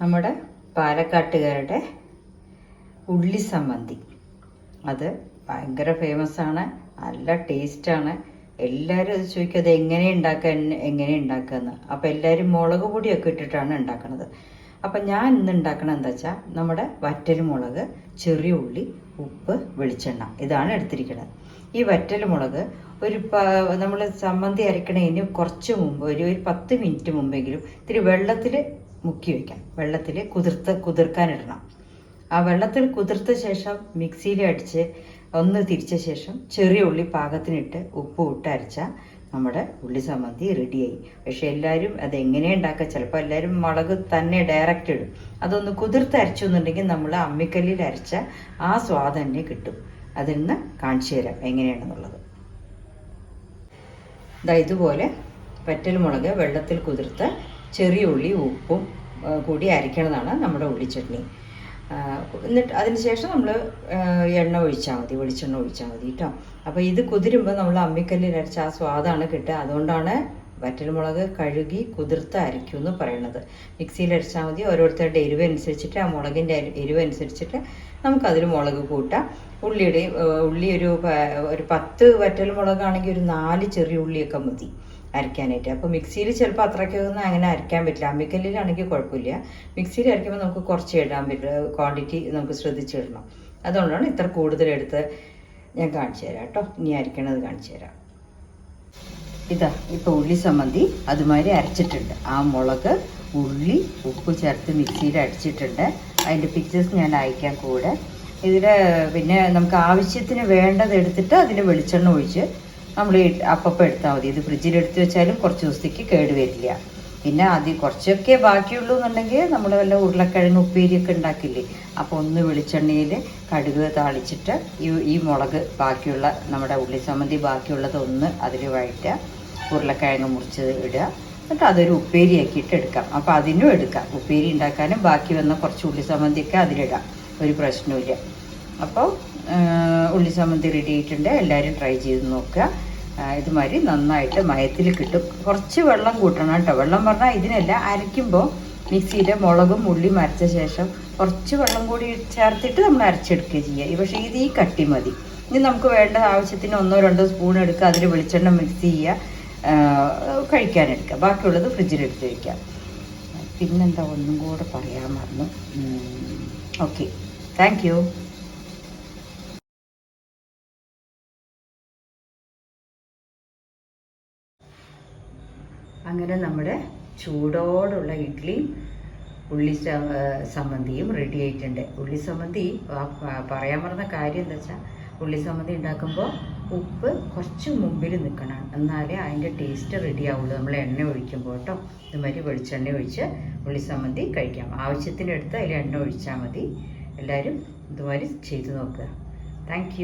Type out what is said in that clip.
നമ്മുടെ പാലക്കാട്ടുകാരുടെ ഉള്ളി സമ്മന്തി അത് ഭയങ്കര ഫേമസ് ആണ് നല്ല ടേസ്റ്റാണ് എല്ലാവരും അത് ചോദിക്കും അത് എങ്ങനെ ഉണ്ടാക്കുക എങ്ങനെ ഉണ്ടാക്കുകയെന്ന് അപ്പം എല്ലാവരും മുളക് പൊടിയൊക്കെ ഇട്ടിട്ടാണ് ഉണ്ടാക്കുന്നത് അപ്പം ഞാൻ ഇന്ന് ഉണ്ടാക്കണത് എന്താ വെച്ചാൽ നമ്മുടെ വറ്റൽ മുളക് ചെറിയ ഉള്ളി ഉപ്പ് വെളിച്ചെണ്ണ ഇതാണ് എടുത്തിരിക്കുന്നത് ഈ വറ്റൽ മുളക് ഒരു നമ്മൾ സമ്മന്തി അരക്കണതിന് കുറച്ച് മുമ്പ് ഒരു ഒരു പത്ത് മിനിറ്റ് മുമ്പെങ്കിലും ഇത്തിരി വെള്ളത്തിൽ മുക്കി വയ്ക്കാം വെള്ളത്തിൽ കുതിർത്ത് കുതിർക്കാനിടണം. ആ വെള്ളത്തിൽ കുതിർത്ത ശേഷം മിക്സിയിൽ അടിച്ച് ഒന്ന് തിരിച്ച ശേഷം ചെറിയ ഉള്ളി പാകത്തിനിട്ട് ഉപ്പ് ഇട്ട് നമ്മുടെ ഉള്ളി സമ്മന്തി റെഡിയായി. പക്ഷെ എല്ലാവരും അത് എങ്ങനെ ഉണ്ടാക്കുക? ചിലപ്പോൾ എല്ലാവരും മുളക് തന്നെ ഡയറക്റ്റ് ഇടും. അതൊന്ന് കുതിർത്ത് അരച്ചു എന്നുണ്ടെങ്കിൽ നമ്മൾ അമ്മിക്കല്ലിൽ അരച്ച ആ സ്വാദ് തന്നെ കിട്ടും. അതിൽ നിന്ന് കാണിച്ചു തരാം എങ്ങനെയാണെന്നുള്ളത്. ഇതാ ഇതുപോലെ പറ്റൽ മുളക് വെള്ളത്തിൽ കുതിർത്ത് ചെറിയ ഉള്ളി ഉപ്പും കൂടി അരയ്ക്കണതാണ് നമ്മുടെ ഉള്ളി ചട്നി എന്നിട്ട് അതിന് ശേഷം നമ്മൾ എണ്ണ ഒഴിച്ചാൽ മതി വെളിച്ചെണ്ണ ഒഴിച്ചാൽ മതി കേട്ടോ അപ്പോൾ ഇത് കുതിരുമ്പോൾ നമ്മൾ അമ്മിക്കല്ലിൽ അരച്ച ആ സ്വാദാണ് കിട്ടുക. അതുകൊണ്ടാണ് വറ്റൽമുളക് കഴുകി കുതിർത്ത് അരയ്ക്കും എന്ന് പറയുന്നത് മിക്സിയിൽ അരച്ചാൽ മതി ഓരോരുത്തരുടെ എരിവ് അനുസരിച്ചിട്ട് ആ മുളകിന്റെ എരിവ് അനുസരിച്ചിട്ട് നമുക്കതിൽ മുളക് കൂട്ടാം. ഉള്ളിയുടെ ഉള്ളി ഒരു ഒരു പത്ത് വറ്റൽ മുളകാണെങ്കിൽ ഒരു നാല് ചെറിയ ഉള്ളിയൊക്കെ മതി. അരയ്ക്കാനായിട്ട്. അപ്പോൾ മിക്സിയിൽ ചിലപ്പോൾ അത്രയ്ക്കൊന്നും അങ്ങനെ അരയ്ക്കാൻ പറ്റില്ല. അമ്മിക്കല്ലിലാണെങ്കിൽ കുഴപ്പമില്ല. മിക്സിയിൽ അരയ്ക്കുമ്പോൾ നമുക്ക് കുറച്ച് ഇടാൻ പറ്റില്ല ക്വാണ്ടിറ്റി നമുക്ക് ശ്രദ്ധിച്ചിടണം അതുകൊണ്ടാണ് ഇത്ര കൂടുതലെടുത്ത് ഞാൻ കാണിച്ചു തരാം കേട്ടോ ഇനി അരയ്ക്കണത് കാണിച്ചു തരാം. ഇതാ ഇപ്പോൾ ഉള്ളി സമ്മന്തി അതുമാതിരി അരച്ചിട്ടുണ്ട്. ആ മുളക് ഉള്ളി ഉപ്പ് ചേർത്ത് മിക്സിയിൽ അടിച്ചിട്ടുണ്ട് അതിന്റെ പിക്ചേഴ്സ് ഞാൻ അയക്കാം കൂടെ. ഇതിൽ പിന്നെ നമുക്ക് ആവശ്യത്തിന് വേണ്ടത് എടുത്തിട്ട് അതിൽ വെളിച്ചെണ്ണ ഒഴിച്ച് നമ്മൾ അപ്പം എടുത്താൽ മതി. ഇത് ഫ്രിഡ്ജിൽ എടുത്ത് വെച്ചാലും കുറച്ച് ദിവസത്തേക്ക് കേട് വരില്ല. പിന്നെ അത് കുറച്ചൊക്കെ ബാക്കിയുള്ളൂ എന്നുണ്ടെങ്കിൽ നമ്മൾ വല്ല ഉരുളക്കിഴങ്ങ് ഉപ്പേരിയൊക്കെ ഉണ്ടാക്കില്ലേ? അപ്പോൾ ഒന്ന് വെളിച്ചെണ്ണയിൽ കടുക് താളിച്ചിട്ട് ഈ ഈ മുളക് ബാക്കിയുള്ള നമ്മുടെ ഉള്ളി സംബന്ധി ബാക്കിയുള്ളതൊന്ന് അതിൽ വഴറ്റുക. ഉരുളക്കിഴങ്ങ് മുറിച്ച് ഇടുക. എന്നിട്ട് അതൊരു ഉപ്പേരിയാക്കിയിട്ട് എടുക്കാം. അപ്പോൾ അതിനും എടുക്കാം. ഉപ്പേരി ഉണ്ടാക്കാനും ബാക്കി വന്ന കുറച്ച് ഉള്ളി സംബന്ധിയൊക്കെ അതിലിടാം. ഒരു പ്രശ്നമില്ല അപ്പോൾ ഉള്ളി ചമ്മന്തി റെഡി ആയിട്ടുണ്ട്. എല്ലാവരും ട്രൈ ചെയ്ത് നോക്കുക. ഇതുമാതിരി നന്നായിട്ട് മയത്തിൽ കിട്ടും. കുറച്ച് വെള്ളം കൂട്ടണം കേട്ടോ. വെള്ളം പറഞ്ഞാൽ ഇതിനല്ല അരയ്ക്കുമ്പോൾ മിക്സിയിൽ മുളകും ഉള്ളിയും അരച്ച ശേഷം കുറച്ച് വെള്ളം കൂടി ചേർത്തിട്ട് നമ്മൾ അരച്ചെടുക്കുക ചെയ്യുക. പക്ഷേ ഇത് ഈ കട്ടി മതി. ഇനി നമുക്ക് വേണ്ട ആവശ്യത്തിന് ഒന്നോ രണ്ടോ സ്പൂൺ എടുക്കുക. അതിൽ വെളിച്ചെണ്ണ മിക്സ് ചെയ്യുക. കഴിക്കാനെടുക്കുക ബാക്കിയുള്ളത് ഫ്രിഡ്ജിലെടുത്ത് വയ്ക്കുക പിന്നെന്താ? ഒന്നും കൂടെ പറയാൻ മറന്നു. ഓക്കെ താങ്ക് അങ്ങനെ നമ്മുടെ ചൂടോടുള്ള ഇഡ്ഡലി ഉള്ളി സമ്മന്തിയും റെഡി ആയിട്ടുണ്ട്. ഉള്ളി സമ്മന്തി പറയാൻ പറഞ്ഞ കാര്യം എന്താ വെച്ചാൽ ഉള്ളി സമ്മന്തി ഉണ്ടാക്കുമ്പോൾ ഉപ്പ് കുറച്ച് മുമ്പിൽ നിൽക്കണം. എന്നാലേ അതിന്റെ ടേസ്റ്റ് റെഡി ആവുള്ളൂ. നമ്മൾ എണ്ണ ഒഴിക്കുമ്പോൾ കേട്ടോ. ഇതുമാതിരി വെളിച്ചെണ്ണ ഒഴിച്ച് ഉള്ളി സമ്മന്തി കഴിക്കാം. ആവശ്യത്തിനെടുത്ത് അതിൽ എണ്ണ ഒഴിച്ചാൽ മതി. എല്ലാവരും ഇതുമാതിരി ചെയ്തു നോക്കുക. താങ്ക്